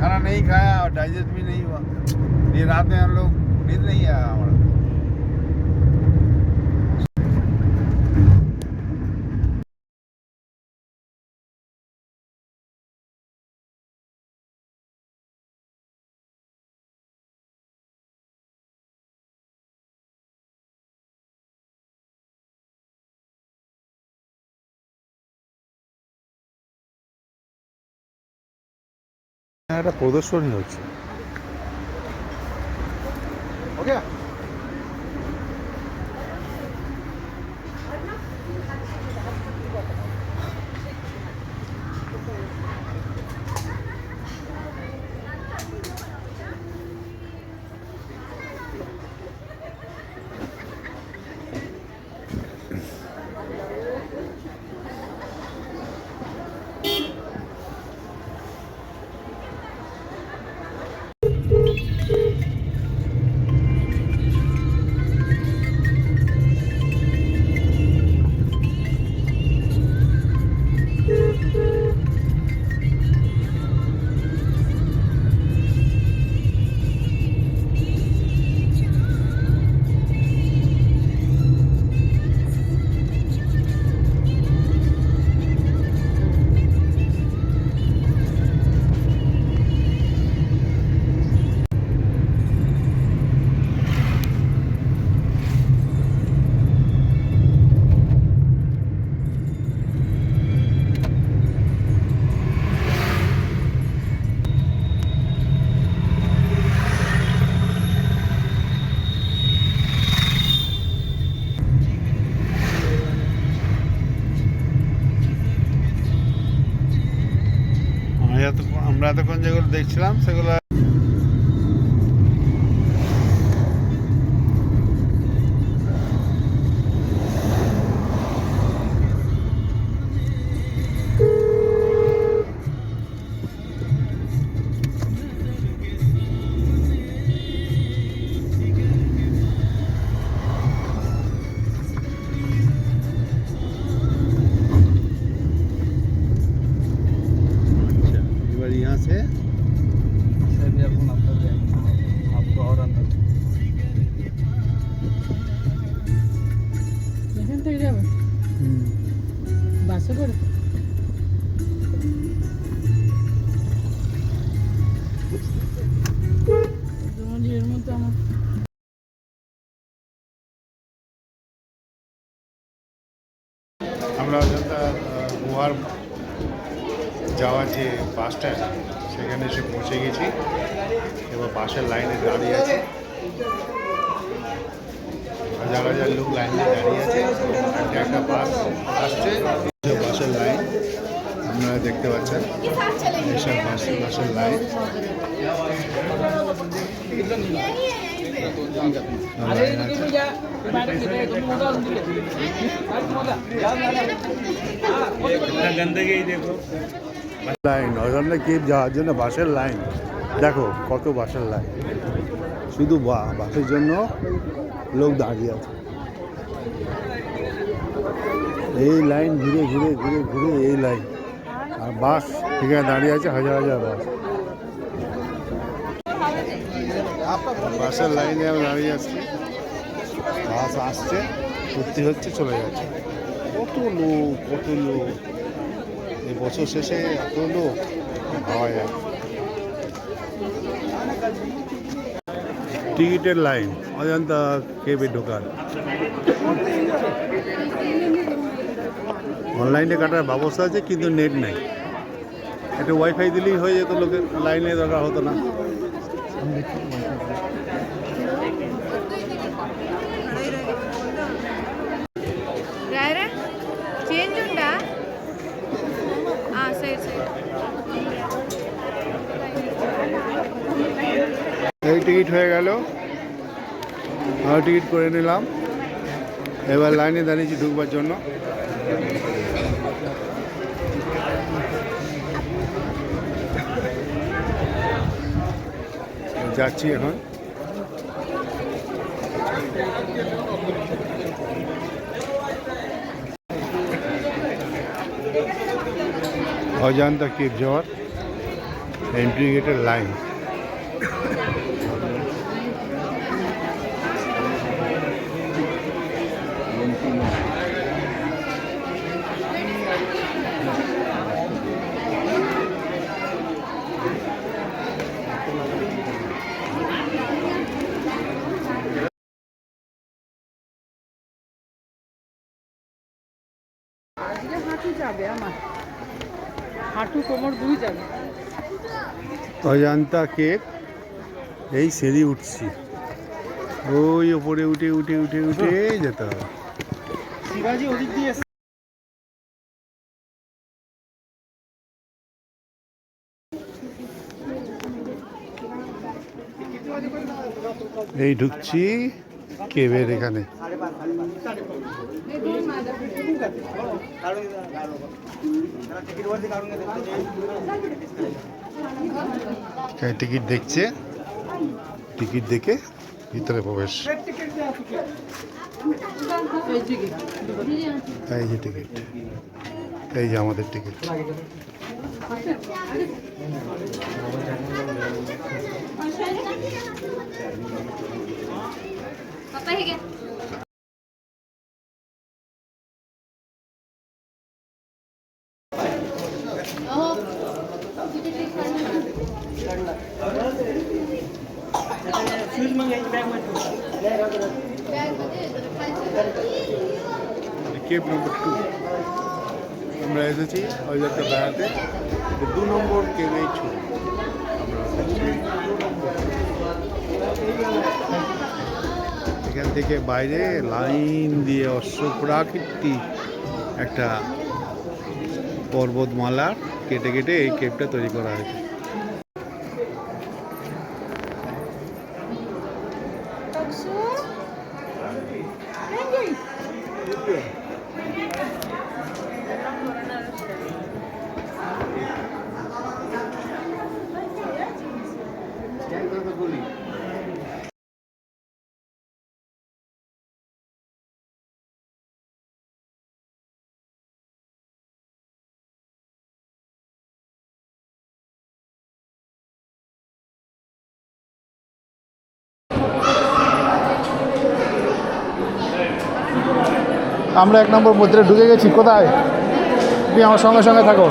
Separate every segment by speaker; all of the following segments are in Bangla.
Speaker 1: खाना नहीं खाया और डाइजेस्ट भी नहीं हुआ ये रात में हम लोग नींद नहीं आया हमारा
Speaker 2: একটা প্রদর্শনী হচ্ছে।
Speaker 1: हो
Speaker 2: এতক্ষণ- যেগুলো দেখছিলাম সেগুলো
Speaker 3: থেকে যাবে বাসে করে
Speaker 2: এইসব বাস বাসের লাইন লাইন অজন্তা কেপ যাওয়ার জন্য বাসের লাইন দেখো কত বাসের লাইন শুধু বা- বাসের জন্য লোক দাঁড়িয়ে আছে। এই লাইন ঘুরে ঘুরে ঘুরে ঘুরে এই লাইন আর বাস এখানে দাঁড়িয়ে আছে হাজার হাজার বাস। বাসের লাইনে আমি দাঁড়িয়ে আছি। বাস আসছে সত্যি হচ্ছে, চলে যাচ্ছে। কত লোক কত লোক? এই বছর শেষে এত লোক না। টিকিটের লাইন, অজন্তা কেবে ঢোকার। অনলাইনে কাটার ব্যবস্থা আছে, কিন্তু নেট নেই। একটা ওয়াইফাই দিলেই হয়ে যেত লোকের লাইনে দরকার হতো না
Speaker 4: రాయరా చేంజ్ ఉందా సైడ్ సైడ్
Speaker 2: এই টিকিট হয়ে গেল আর টিকিট করে নিলাম এবার লাইনে দাঁড়িয়েছি ঢুকবার জন্য যাচ্ছি এখন। অজান্তা কেপ যাওয়ার এন্ট্রি লাইন
Speaker 3: এটা হাঁটু যাবে আমার হাঁটু কোমর দুই যাবে
Speaker 2: অজান্তা কেক। এই সিঁড়ি উঠছি। ওই ওপরে উঠে উঠে উঠে উঠে যেতে হবে।
Speaker 5: শিবাজি ওদিক দিয়ে
Speaker 2: এই ঢুকছি কেবের এখানে এখানে। টিকিট দেখছে। টিকিট দেখে ভিতরে প্রবেশ।
Speaker 3: এই
Speaker 2: যে টিকিট। এই যে আমাদের টিকিট। কেব নম্বর টু আমরা এসেছি অযোধ্যা বেড়াতে। দু নম্বর কেবেই ছবি। আমরা এখান থেকে বাইরে লাইন দিয়ে অশ্ব প্রাকৃতিক একটা পর্বতমালার কেটে কেটে এই কেবটা তৈরি করা হয়েছে। আমরা এক নম্বর মধ্যে ঢুকে গেছি। কোথায়? তুমি আমার সঙ্গে সঙ্গে থাকো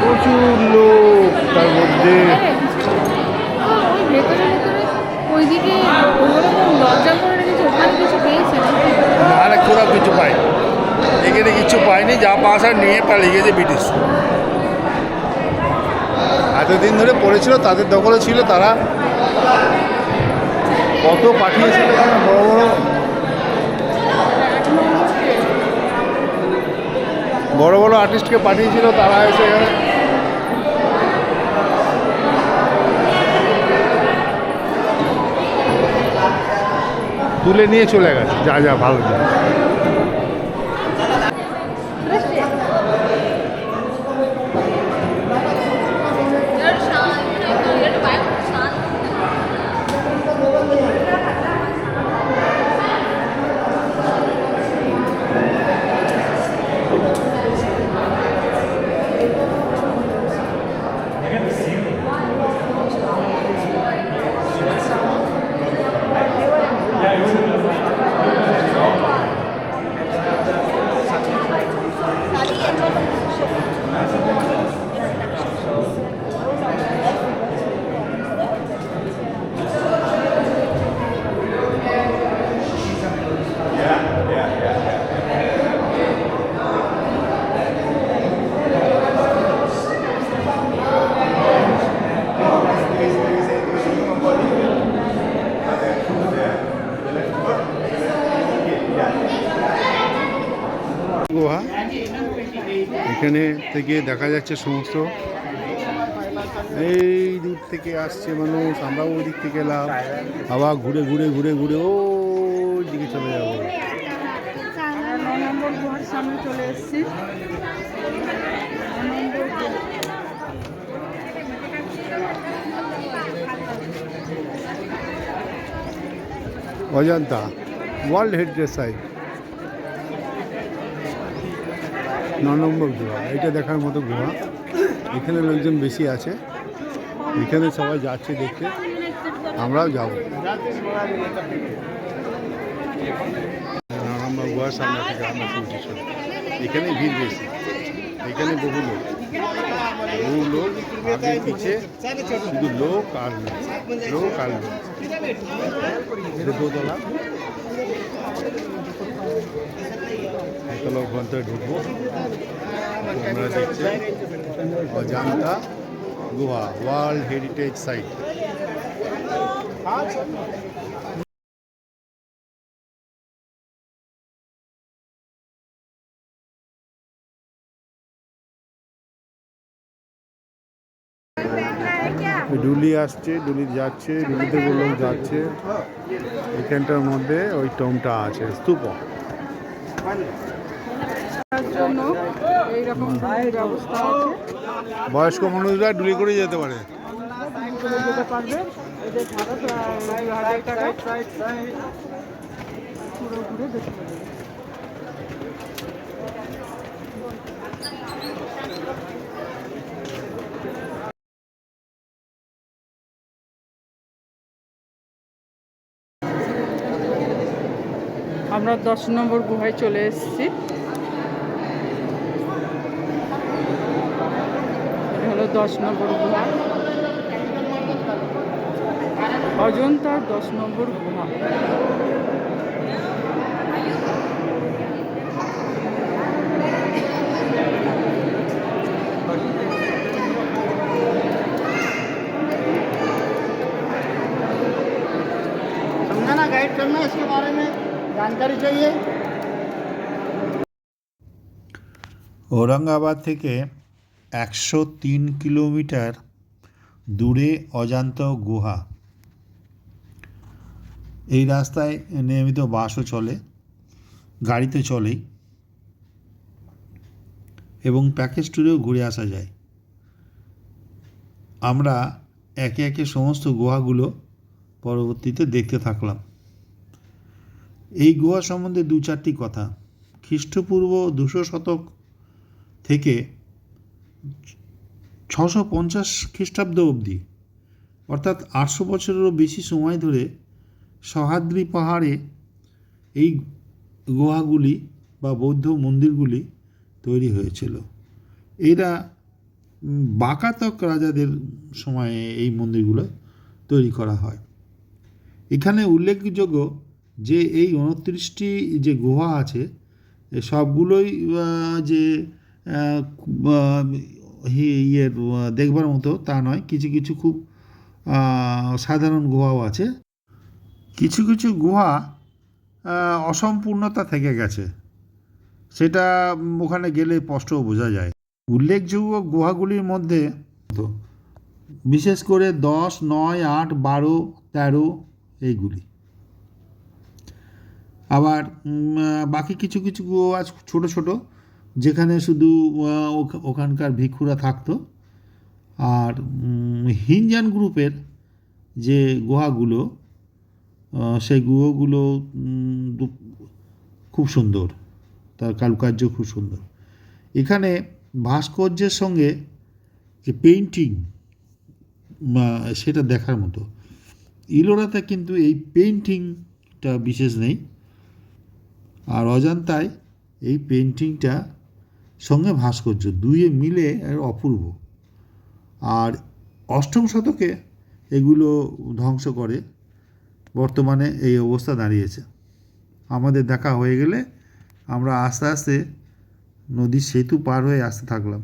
Speaker 2: প্রচুর লোক তার মধ্যে
Speaker 4: ওই ভেতরে ভেতরে ওইদিকে ওরকম দরজা করে রেখেছে ওখানে কিছু পেয়েছে নাকি?
Speaker 2: আরে কোথাও কিছু পাই এখানে কিছু পাইনি, যা পাশা নিয়ে পালিয়ে গেছে ব্রিটিশ। এতদিন ধরে পড়েছিল, তাদের দখলে ছিল, তারা কত পাঠিয়েছিল বড় বড়? বড় বড় আর্টিস্টকে পাঠিয়েছিল, তারা এসে এখানে তুলে নিয়ে চলে গেছে, যা যা ভালো, যা। থেকে দেখা যাচ্ছে সমস্ত। এই দূর থেকে আসছে মানুষ, আমরাও ওই দিক থেকে এলাম। আবার ঘুরে ঘুরে ঘুরে ঘুরে ও দিকে চলে যাব। অজন্তা ওয়ার্ল্ড হেরিটেজ সাইট ন নম্বর গুহা এটা দেখার মতো গুহা এখানে লোকজন বেশি আছে। এখানে সবাই যাচ্ছে দেখতে। আমরাও যাব। নম্বর গুহার সামনে থেকে আমরা পৌঁছে চলি এখানে ভিড় বেশি। এখানে বহু লোক। বহু লোক আগে পিছে শুধু লোক আর লোক। আর লোক। দোতলা ওখানটায় ঢুকবো আমরা দেখছি অজান্তা গুহা ওয়ার্ল্ড হেরিটেজ সাইট ডুলি আসছে, ডুলি যাচ্ছে ডুলিতে লোক যাচ্ছে। এখানটার মধ্যে ওই টমটা আছে, স্তূপ।
Speaker 3: ব্যবস্থা আছে
Speaker 2: বয়স্ক মানুষরা ডুলি করে যেতে পারে।
Speaker 3: যেতে পারবে ঘুরে দেখতে আমরা দশ নম্বর গুহায় চলে এসেছি এটা হলো দশ নম্বর গুহা অজন্তার দশ নম্বর গুহা
Speaker 5: समझाना गाइड करना इसके बारे में जानकारी चाहिए
Speaker 2: ঔরঙ্গাবাদ থেকে একশো তিন কিলোমিটার দূরে অজান্ত গুহা এই রাস্তায় নিয়মিত বাসও চলে গাড়িতে চলেই এবং প্যাকেজ ট্যুরেও ঘুরে আসা যায় আমরা একে একে সমস্ত গুহাগুলো পরবর্তীতে দেখতে থাকলাম এই গুহা সম্বন্ধে দু চারটি কথা। খ্রিস্টপূর্ব দুশো শতক থেকে ছশো পঞ্চাশ খ্রিস্টাব্দ অবধি, অর্থাৎ আটশো বছরেরও বেশি সময় ধরে সহাদ্রি পাহাড়ে এই গুহাগুলি বা বৌদ্ধ মন্দিরগুলি তৈরি হয়েছিল। এরা বাকাতক রাজাদের সময়ে এই মন্দিরগুলো তৈরি করা হয়। এখানে উল্লেখযোগ্য যে এই উনত্রিশটি যে গুহা আছে সবগুলোই যে ইয়ের দেখবার মতো তা নয়। কিছু কিছু খুব সাধারণ গুহাও আছে। কিছু কিছু গুহা অসম্পূর্ণতা থেকে গেছে। সেটা ওখানে গেলে স্পষ্ট বোঝা যায়। উল্লেখযোগ্য গুহাগুলির মধ্যে বিশেষ করে দশ, নয়, আট, বারো, তেরো, এইগুলি। আবার বাকি কিছু কিছু আছে ছোট ছোট, যেখানে শুধু ওখ- ওখানকার ভিক্ষুরা থাকতো। আর হিনজান গ্রুপের যে গুহাগুলো সেই গুহগুলো খুব সুন্দর। তার কারুকার্য খুব সুন্দর। এখানে ভাস্কর্যের সঙ্গে যে পেইন্টিং সেটা দেখার মতো। ইলোরাতে কিন্তু এই পেইন্টিংটা বিশেষ নেই। আর অজান্তায় এই পেন্টিংটা সঙ্গে ভাস্কর্য দুইয়ে মিলে অপূর্ব। আর অষ্টম শতকে এগুলো ধ্বংস করে, বর্তমানে এই অবস্থা দাঁড়িয়েছে। আমাদের দেখা হয়ে গেলে আমরা আস্তে আস্তে নদীর সেতু পার হয়ে আসতে থাকলাম।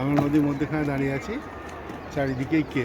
Speaker 2: আমরা নদীর মধ্যেখানে দাঁড়িয়ে আছি, চারিদিকেই কে?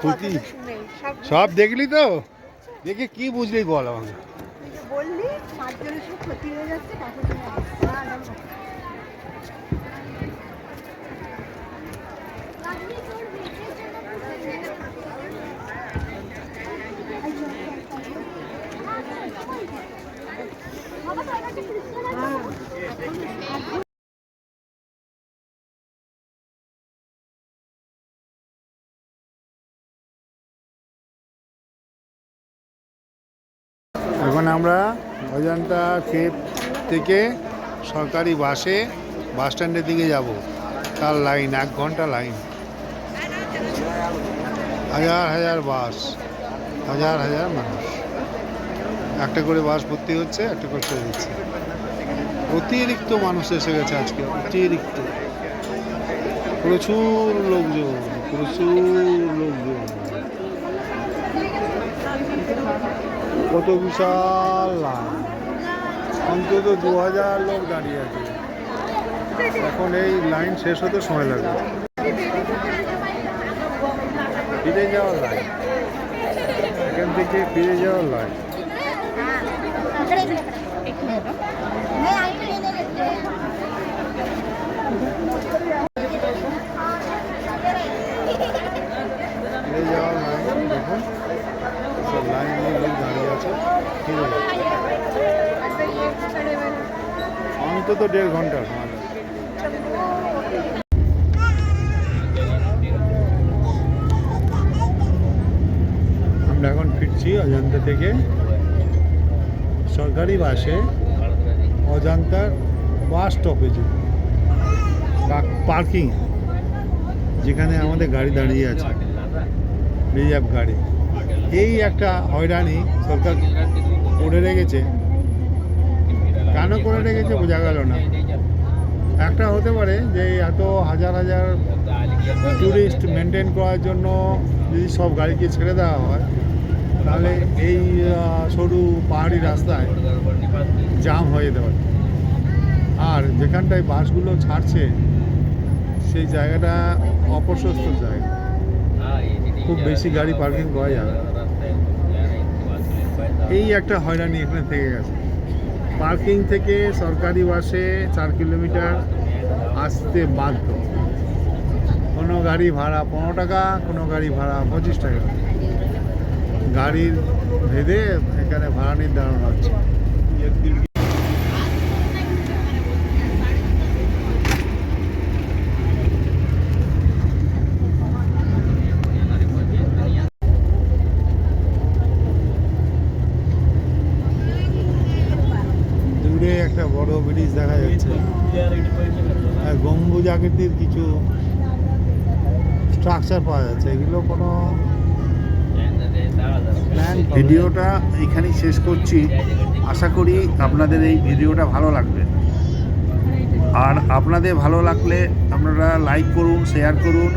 Speaker 2: ক্ষতি?
Speaker 6: সব
Speaker 2: দেখলি তো দেখে কি বুঝলি বল আমাকে
Speaker 6: বললি পাঁচজনের সব ক্ষতি হয়ে যাচ্ছে কাকু শুনে হাসছে।
Speaker 2: এখন আমরা অজন্তা কেপ থেকে সরকারি বাসে, বাস স্ট্যান্ডের দিকে যাব। তার লাইন, এক ঘণ্টা লাইন। হাজার হাজার বাস, হাজার হাজার মানুষ। একটা করে বাস ভর্তি হচ্ছে, একটা করে চলে দিচ্ছে অতিরিক্ত মানুষ এসে গেছে আজকে, অতিরিক্ত। প্রচুর লোকজন প্রচুর লোকজন। কত বিশাল লাইন। অন্তত দু হাজার লোক দাঁড়িয়ে আছে। এখন এই লাইন শেষ হতে সময় লাগবে। ফিরে যাওয়ার লাইন। এখান থেকে ফিরে যাওয়ার লাইন ফিরে যাওয়ার লাইন দেখুন সব লাইন দিয়ে লোক দাঁড়িয়ে আছে ফিরে যাবে। অন্তত দেড় ঘণ্টা আমরা এখন ফিরছি অজন্তা থেকে। সরকারি বাসে অজন্তার বাস স্টপেজে পার্কিং, যেখানে আমাদের গাড়ি দাঁড়িয়ে আছে, রিজার্ভ গাড়ি। এই একটা হয়রানি সরকার করে রেখেছে? কেন করে রেখেছে বোঝা গেল না। একটা হতে পারে যে এত হাজার হাজার ট্যুরিস্ট মেনটেন করার জন্য যদি সব গাড়িকে ছেড়ে দেওয়া হয়, তাহলে এই সরু পাহাড়ি রাস্তায় জাম হয়ে যেতে পারে। আর যেখানটায় বাসগুলো ছাড়ছে, সেই জায়গাটা অপ্রশস্ত জায়গা। খুব বেশি গাড়ি পার্কিং করা যাবে। এই একটা হয়রানি এখানে থেকে গেছে। পার্কিং থেকে সরকারি বাসে চার কিলোমিটার আসতে বাধ্য। কোনো গাড়ি ভাড়া পনেরো টাকা, কোনো গাড়ি ভাড়া পঁচিশ টাকা। গাড়ির ভেদে এখানে ভাড়া নির্ধারণ হচ্ছে দূরে একটা বড় ব্রিজ দেখা যাচ্ছে। আর গম্বুজ আকৃতির কিছু স্ট্রাকচার পাওয়া যাচ্ছে। এগুলো কোনো ভিডিওটা এখানেই শেষ করছি। আশা করি আপনাদের এই ভিডিওটা ভালো লাগবে। আর আপনাদের ভালো লাগলে আপনারা লাইক করুন শেয়ার করুন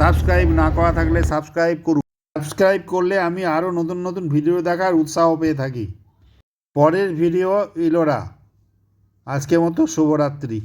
Speaker 2: সাবস্ক্রাইব না করা থাকলে সাবস্ক্রাইব করুন। সাবস্ক্রাইব করলে আমি আরও নতুন নতুন ভিডিও দেখার উৎসাহ পেয়ে থাকি। পরের ভিডিও ইলোরা আজকের মতো শুভরাত্রি।